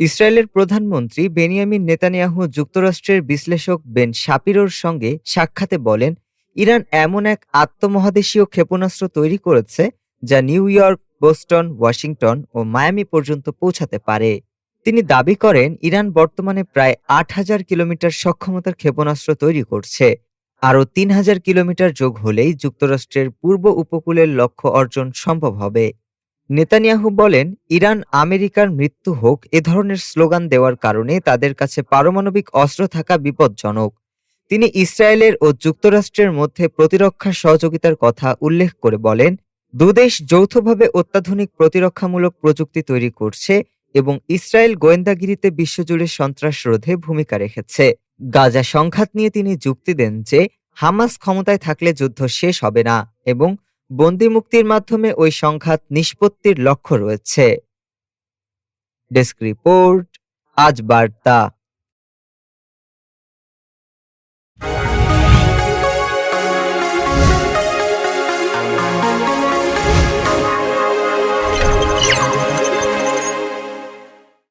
ইসরায়েলের প্রধানমন্ত্রী Benjamin Netanyahu যুক্তরাষ্ট্রের বিশ্লেষক বেন শাপিরোর সঙ্গে সাক্ষাতে বলেন, ইরান এমন এক আত্মমহাদেশীয় ক্ষেপণাস্ত্র তৈরি করেছে যা নিউ ইয়র্ক, বোস্টন, ওয়াশিংটন ও মায়ামি পর্যন্ত পৌঁছাতে পারে। তিনি দাবি করেন, ইরান বর্তমানে প্রায় আট হাজার কিলোমিটার সক্ষমতার ক্ষেপণাস্ত্র তৈরি করছে। আরও তিন হাজার কিলোমিটার যোগ হলেই যুক্তরাষ্ট্রের পূর্ব উপকূলের লক্ষ্য অর্জন সম্ভব হবে। নেতানিয়াহু বলেন, ইরান আমেরিকার মৃত্যু হোক এ ধরনের স্লোগান দেওয়ার কারণে তাদের কাছে পারমাণবিক অস্ত্র থাকা বিপজ্জনক। তিনি ইসরায়েলের ও যুক্তরাষ্ট্রের মধ্যে প্রতিরক্ষা সহযোগিতার কথা উল্লেখ করে বলেন, দুদেশ যৌথভাবে অত্যাধুনিক প্রতিরক্ষামূলক প্রযুক্তি তৈরি করছে এবং ইসরায়েল গোয়েন্দাগিরিতে বিশ্বজুড়ে সন্ত্রাস রোধে ভূমিকা রেখেছে। গাজা সংঘাত নিয়ে তিনি যুক্তি দেন যে, হামাস ক্ষমতায় থাকলে যুদ্ধ শেষ হবে না এবং বন্দি মুক্তির মাধ্যমে ওই সংঘাত নিষ্পত্তির লক্ষ্য রয়েছে। ডেস্ক রিপোর্ট আজ বার্তা।